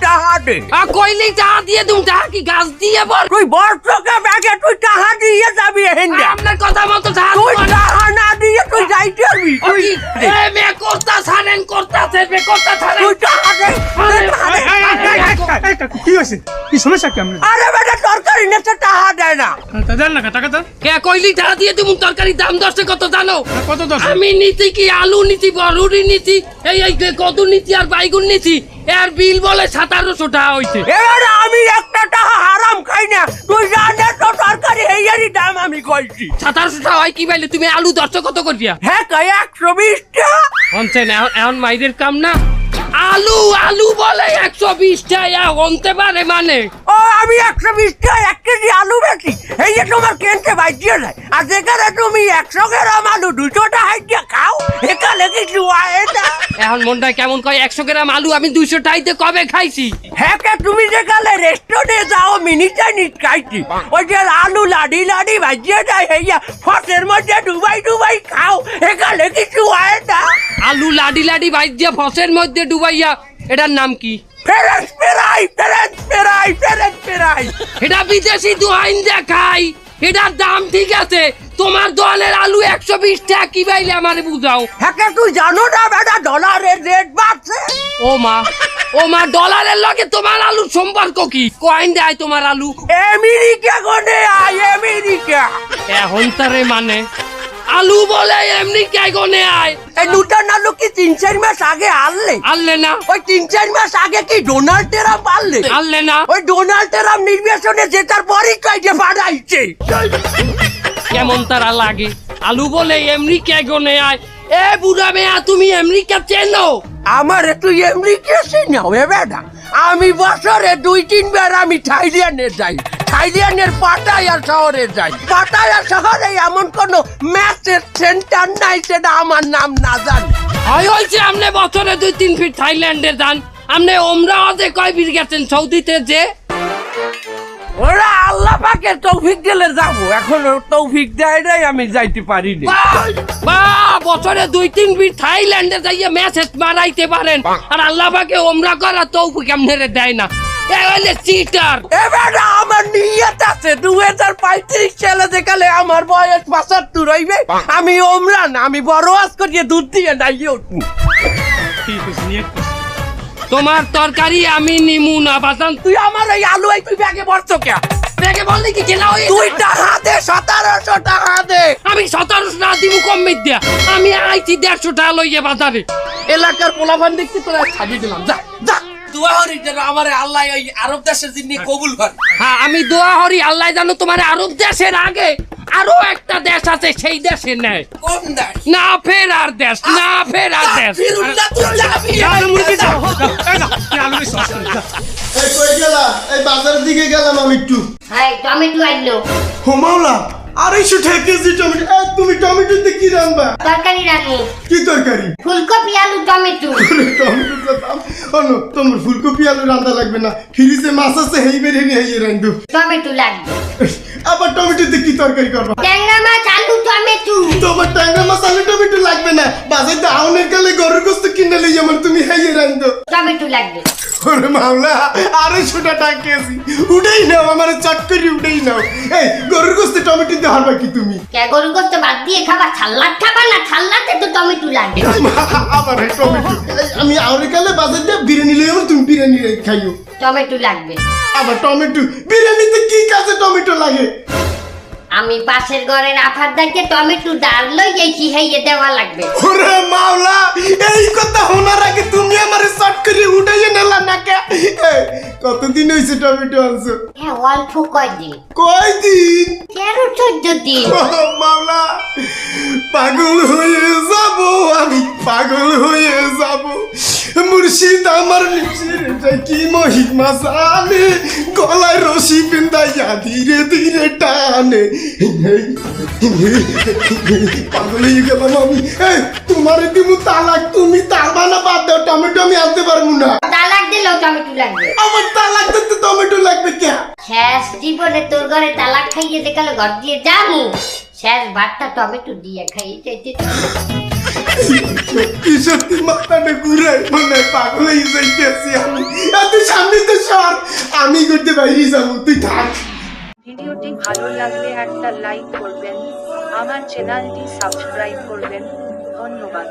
টাহা দে আ কইলি টাকা দিয়ে তুমি টাকা কি গাছ দিয়ে বল তুই বর্ষকে ব্যাগে তুই টাহা দিয়ে যাবি হেন্দা আপনার কথা মতো টাকা তুই। টাহা না দিয়ে তুই যাইতে পারবি ওই তুই এ মে কর্তা ছাড়েন কর্তা ছাড়বে কর্তা ছাড়েন তুই টাহা দে টাহা কি হইছে কি সমস্যা কি আপনার আরে বেটা টাহা দেয় না। তা দেন না টাকা দেন কে কইলি টাকা দিয়ে তুমি তরকারি? দাম দশে কত জানো? কত দশ? আমি নিতি কি আলু নিতি বরুড়ি নিতি এই এই কদু নিতি আর বাইগুন নিতি এর বিল বলে সাতারোশো টাকা হইছে। এবার আমি একটা টাহা হারাম খাই না। তুই জানে তো তরকারি হেয়ারি দাম আমি কইছি। সাতারোশো টাকা হয় কি পাইলে তুমি আলু দশটা কত করিয়া? হ্যাঁ কই একশো বিশ টাকা। এখন এখন মাইদের কাম না? আলু আলু বলে একশো বিশ টাকা হনতে পারে মানে। ও, আমি একশো বিশ টাকা, এক কেজি আলু বেশি এই যে তোমার কেনতে বাইজিয়ে যায়। আর যেখানে তুমি একশো গ্রাম আলু, দুশো টাকা এখানে মনটা কেমন কয় একশো গ্রাম আলু আমি দুইশো টাইতে কবে খাইছি? হ্যাঁ তুমি যেখানে রেস্টুরেন্টে যাও মিনি চাইনিজ খাইছি। ওই যে আলু লাডি লাডি ভাজিয়ে যায় হেয়া ফসের মধ্যে ডুবাই ডুবাই খাও এখানে কিছু আয় না? আলু লাডি লাডি দিয়ে ফসের মধ্যে ডুবাইয়া এটার নাম কি? ফেরেস পেরাই ফেরেস পেরাই ফেরেস পেরাই এটা বিদেশি দোয়াইন দেখাই এটার দাম ঠিক আছে তোমার দলের আলু একশো বিশ টাকা কি বাইলে আমারে বুঝাও। হ্যাঁ তুই জানো না বেটা ডলারের রেট বাড়ছে। ও মা ও মা ডলারের লগে তোমার আলু সম্পর্ক কি? কয়েন দেয় তোমার আলু। আমেরিকা গনে আয় আমেরিকা। এখন তারে মানে আলু বলে এমনি কে গনে আয়। এই নূতন আলু কি তিন চার মাস আগে আনলে? আনলে না। ওই তিন চার মাস আগে কি ডোনাল্ড ট্রাম্প আনলে? আনলে না। ওই ডোনাল্ড ট্রাম্প নির্বাচনে জেতার পরই কাজে বাড়াইছে কেমন তারা লাগে? আলু বলে এমনি কে গনে আয় এ বুড়া মেয়া তুমি আমেরিকা চেনো? আমার একটু আমেরিকা সিনেও এ বেটা। আমি বছরে দুই তিনবার আমি থাইল্যান্ডে যাই। থাইল্যান্ডের পাটায়া শহরে যাই। পাটায়া শহরে এমন কোন ম্যাচের সেন্টার নাই সেটা আমার নাম না জানি। হয় হয়েছে আপনি বছরে দুই তিন ফিট থাইল্যান্ডে যান। আপনি ওমরাওয়াতে কয় ফিট গেছেন সৌদিতে যে? ওরা আল্লাহ পাকের তৌফিক দিলে যাব। এখন তৌফিক দেয় নাই আমি যাইতে পারি না! বাহ! বছরে দুই তিন ফিট থাইল্যান্ডে যাইয়ে ম্যাসেজ মারাইতে পারেন। আর আল্লাহ পাকে ওমরা করা তৌফিক দেয় না। চিটার আমার নিয়ত আছে দু হাজার পঁয়ত্রিশ সালে যেকালে আমার বয়স পঁচাত্তর হইবে আমি ওমরান আমি বড় আজ করিয়ে দুধ দিয়ে উঠবো। নিয়ে তোমার তরকারি আমি নিমু না বাজান। তুই আমার ওই আলু তুই ব্যাগে বসছো কে দেখে বললি কি জেলা হয়ে তুই টাকা দে সতেরোশো টাকা দে আমি সতেরোশো টাকা দিব কম দিয়া আমি আইছি দেড়শো টাকা লইয়ে বাজারে। এলাকার পোলাভান দেখছি তোরা ছাড়িয়ে দিলাম। যা যা। দোয়া করি যেন আমার আল্লাহ ওই আরব দেশের জিনিস কবুল করে। হ্যাঁ আমি দোয়া হরি আল্লাহ জানো তোমার আরব দেশের আগে আরও একটা দেশ আছে সেই দেশে নেয় কোন দেশ? না ফেরার দেশ না ফেরার দেশ। যাবি যাও, মুরগি যাও, যাও, এই কই গেলা? বাজারের দিকে গেলাম আমি একটু। হাই টমেটো আনলো ও মাওলা আড়াইশো টাকা কেজি টমেটো এই, তুমি টমেটোতে কি রান্না তরকারি রাখো কি তরকারি? ফুলকপি আলু টমেটো। টমেটোর কথা অন্য তোমার ফুলকপি আলু রান্না লাগবে না। ফ্রিজে মাছ আছে হেই বেরে নিয়ে হেই রান্ধু। টমেটো লাগবে। আবার টমেটোতে কি তরকারি করবা? ট্যাংরা মাছ আলু টমেটো। তোমার ট্যাংরা মাছ আলু টমেটো লাগবে না। বাজারে আউনের কালে গরুর টমেটো লাগবে। ওরে মাওলা আড়াইশো টাকা কেজি। উঠেই নাও আমার চট করে উঠেই নাও। এই গরুর গোস্তে টমেটো দিয়ে হারবা কি তুমি? কে গরু গোস্ত বাদ দিয়ে খাবা? ছাল্লাদ খাবা না? ছাল্লাতে তো টমেটো লাগবে আবার এই টমেটো। এই, আমি আমেরিকালে বাজার দিয়ে বিরিয়ানি লই আমার তুমি বিরিয়ানি খাইও। টমেটো লাগবে। আবার টমেটো বিরিয়ানিতে কি কাজে টমেটো লাগে? আমি পাশের ঘরের আফার দাকে টমেটো ডাল লই এই শিহাইয়ে দেওয়া লাগবে। ওরে মাওলা এই কথা শোনার আগে তুমি শর্ট করে উঠাইয়ে নেলা নাকে। এই, কতদিন হয়েছে টমেটো আনছো? হ্যাঁ অল্প কয়দিন। কয়দিন? তেরো চোদ্দ দিন। মাওলা পাগল হয়ে যাব আমি পাগল হয়ে যাব। মুর্শিদ আমার কি মহিমা জানে? গলায় রশি বিন্দাইয়া ধীরে ধীরে টানে। পাগল হয়ে গেলাম আমি। তোমার দিমু তালাক লাগবে। আমার তালাক দিতে টমেটো লাগবে কে? শেষ জীবনে তোর ঘরে তালাক খাইয়ে দেখালে ঘর দিয়ে যামু শেষ ভাতটা টমেটো দিয়ে খাইয়ে চাইতে কি সত্যি মাথা আমারে মনে পাগল হয়ে যাইতেছি আমি। আর তুই সামনে তো সর। আমি করতে বাইরে যাব তুই থাক। ভিডিওটি ভালো লাগলে একটা লাইক করবেন আমার চ্যানেলটি সাবস্ক্রাইব করবেন। ধন্যবাদ।